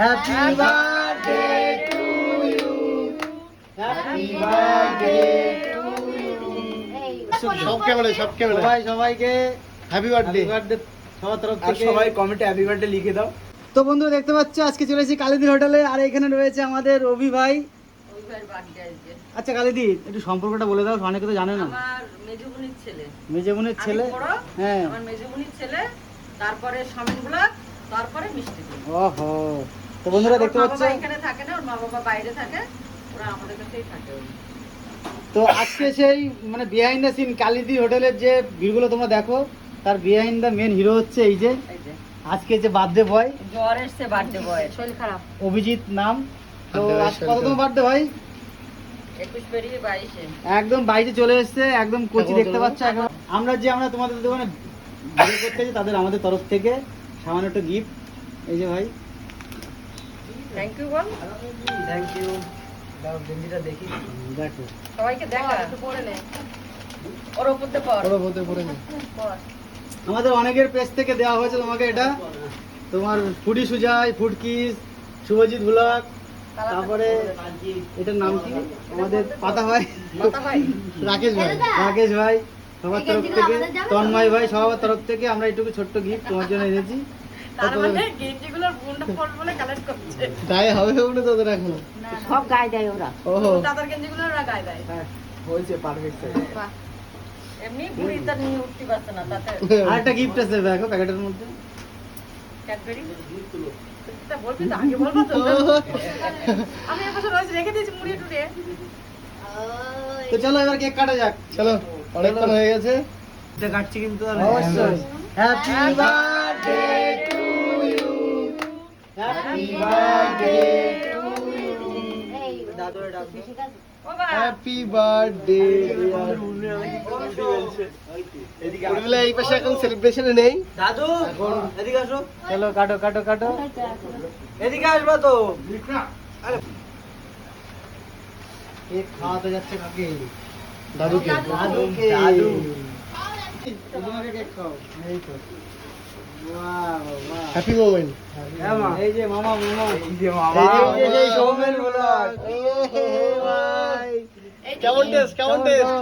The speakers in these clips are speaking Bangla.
Happy birthday to you happy birthday to সব ক্যামেরা সব ক্যামেরা সবাই সবাইকে হ্যাপি বার্থডে সবার তরফ আর থেকে সবাই কমেন্টে হ্যাপি বার্থডে লিখে দাও। তো বন্ধু দেখতে পাচ্ছ আজকে চলে এসেছি কালিদির হোটেলে আর এখানে রয়েছে আমাদের রবি ভাই। আচ্ছা কালিদি একটু সম্পর্কটা বলে দাও অনেকে তো জানে না। আমার মেজুবুনির ছেলে। হ্যাঁ। আমার মেজুবুনির ছেলে তারপরে স্বামীন তারপরে মিষ্টি। ওহো। তো বন্ধুরা দেখতে পাচ্ছ এখানে থাকে না ওর মা বাবা বাইরে থাকে ওরা আমাদের কাছেই থাকে। তো আজকে সেই মানে বিহাইন্ড দ্য সিন কালিদি হোটেলের যে ভিড়গুলো তোমরা দেখো তার বিহাইন্ড দ্য মেন হিরো হচ্ছে এই যে আজকে যে বার্থডে বয় জ্বর এসছে বার্থডে বয় শরীর খারাপ। অভিজিৎ নাম। তো আজ কততম বার্থডে ভাই একদম বাইরে চলে এসেছে একদম কোচি দেখতে পাচ্ছ একদম আমরা যে আমরা তোমাদের দোকানে ভিডিও করতে তাদের আমাদের তরফ থেকে সামান্য একটা গিফট এই যে ভাই থ্যাংক ইউ বল থ্যাংক ইউ দাও গেঞ্জিটা দেখি। দেখো। সবাইকে দেখা। একটু পড়ে নে। ওর ওপর দিয়ে পড় বড় বলতে পড়ে নে আমাদের অনেকের পেজ থেকে দেওয়া হয়েছে তোমাকে এটা। তোমার ফুডি সুজাই ফুডকিস শুভজিৎ ভুলক তারপরে এটার নাম কি? আমাদের পাতা ভাই। রাকেশ ভাই। রাকেশ ভাই সবার তরফ থেকে। তন্ময় ভাই সবার তরফ থেকে আমরা একটু ছোট্ট গিফট তোমার জন্য এনেছি। তার মানে গেঞ্জিগুলোর গুন্ডা ফোন বলে কালেক্ট করছে। গায়ে হবে বলে তোদের এখন? সব গায়ে দেয় ওরা। ওহো। দাদার গেঞ্জিগুলো ওরা গায়ে দেয়। হ্যাঁ। হয়েছে পারফেক্ট বাহ। এমনি বুড়ি তার নিয়ে উঠতে পারছে না তাতে আরেকটা গিফট আছে দেখো প্যাকেটের মধ্যে। ক্যাডবেরি বলবি তো আগে বলব তো? আমি রোজ রেখে দিয়েছি মুড়িয়ে টুড়িয়ে তো চলো এবার কেক কাটা যাক। চলো অনেকক্ষণ হয়ে গেছে। এটা কাটছি কিন্তু আর অবশ্যই হ্যাপি বার্থডে ও বা হ্যাপি বার্থডে এদিকে উর্মিলা এই পাশে এখন সেলিব্রেশনে নেই। দাদু এদিকে আসো। চলো কাটো কাটো কাটো। এদিকে আসবা তো। কেক খাওয়াতে যাচ্ছে কাকে? দাদুকে। দাদুকে দাদু। তোমাকে কেক খাও এই তো। হ্যাপি মোমেন্ট হ্যাঁ এই যে মামা মামা এই যে মামা এই যে, এই যে, সৌমেন ব্লগ কেমন টেস্ট কেমন টেস্ট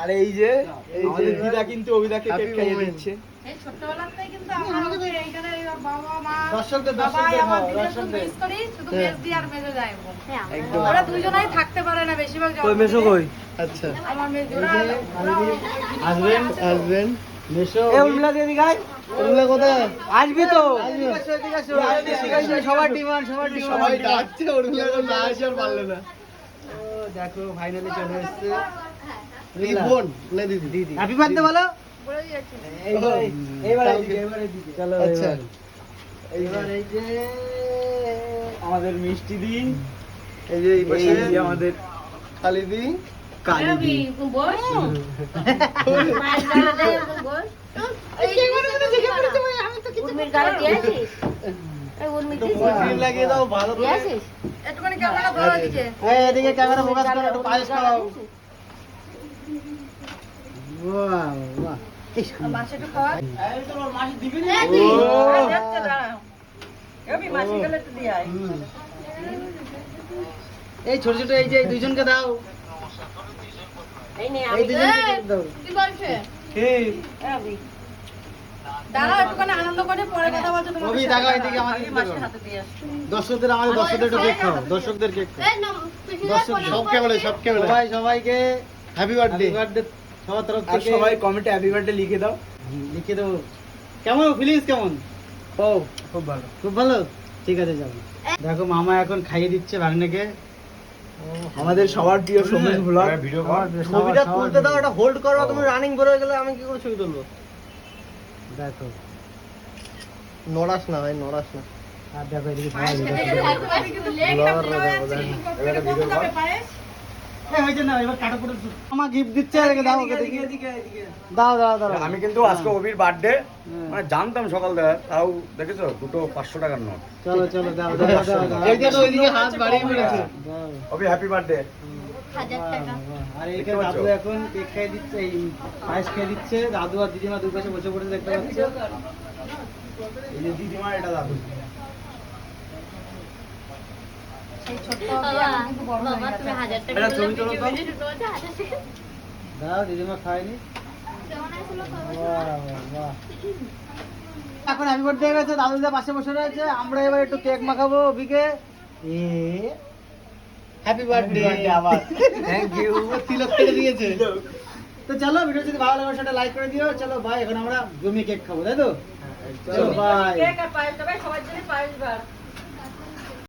আর এই যে এই যে, আমাদের দিদা কিন্তু অভিদাকে কেক খাইয়ে দিচ্ছে। হ্যাঁ। দুজনেই থাকতে পারে না বেশিরভাগ কই মেশো কই? আচ্ছা। আমার হাজবেন্ড হাজবেন্ড মেশো এ উর্মিলা দিয়ে এদিকে আয় উর্মিলা কোথায়? আসবি তো। সবার ডিমান্ড সবার সবাই ডাকছে উর্মিলা না আসে আর পারলে না। দেখো ফাইনালি চলে এসেছে। বোন না দিদি দিদি হ্যাপি বার্থডে বলো। আমাদের মিষ্টি দিন। এই যে আমাদের খালি দি কালি দি লাগিয়ে দাও ভালো একটুখানি ক্যামেরা ধরো এদিকে এই এদিকে ক্যামেরা ফোকাস করো একটু পায়েস খাও বাহ বাহ এই খাওয়া তো দিবি দেখতে দাঁড়াও ছোট ছোট এই যে দুইজনকে দাও। এই দাও। দাঁড়াও একটুখানি আনন্দ করে পরে কথা বলছো তোমার এদিকে। হাতে দিয়ে দর্শকদের আমাদের দর্শকদের একটু কেক খাও। দর্শকদের কেক খাও। দর্শক সব ক্যামেরা সব ক্যামেরা সবাই সবাইকে হ্যাপি বার্থডে হ্যাপি বার্থডে সবার তরফ থেকে সবাই কমেন্টে হ্যাপি বার্থডে লিখে দাও। লিখে দেবো কেমন ফিলিংস কেমন? ও খুব ভালো। খুব ভালো? ঠিক আছে যাব দেখো মামা এখন খাইয়ে দিচ্ছে ভাগ্নেকে। আমাদের সবার প্রিয় সৌমেন ব্লগ ভিডিও সবার- ছবিটা তুলতে দাও এটা হোল্ড করো তুমি রানিং বেরোয় গেলে আমি কি করে ছবি তুলবো? দেখো। নড়াস না ভাই নড়াস না। আর দেখো এদিকে আমি কিন্তু আজকে অভির বার্থডে হ্যাঁ। মানে জানতাম সকালবেলা তাও দেখেছ দুটো পাঁচশো টাকার নোট। চলো, চলো, দাও, দাও, দাও, দাও। এই যে ওইদিকে হাত বাড়িয়ে পড়েছে দাও। অভি হ্যাপি বার্থডে। আর দাদু এখন কেক খেয়ে দিচ্ছে এই পায়েস খেয়ে দিচ্ছে। দাদু আর দিদিমা দুই পাশে বসে পড়েছে দেখতে পাচ্ছ? এই দিদিমা এটা দাদু এই ছোট্ট অবধি এখন কিন্তু বড় হয়ে গেছে। একটা ছবি তোলো তো। দাও দিদিমা খায়নি। এখন বার্থডে গেছে পাশে বসে রয়েছে। আমরা এবার একটু কেক মাখাবো এ হ্যাপি বার্থডে আবার। থ্যাংক ইউ তিলক কেটে দিয়েছে। তো চলো ভিডিও যদি ভালো লাগে সেটা লাইক করে দিও। চলো ভাই এখন আমরা জমি কেক খাব তাই তো? চলো বাই কেক আর পায়েস সবার জন্য পায়েস বার।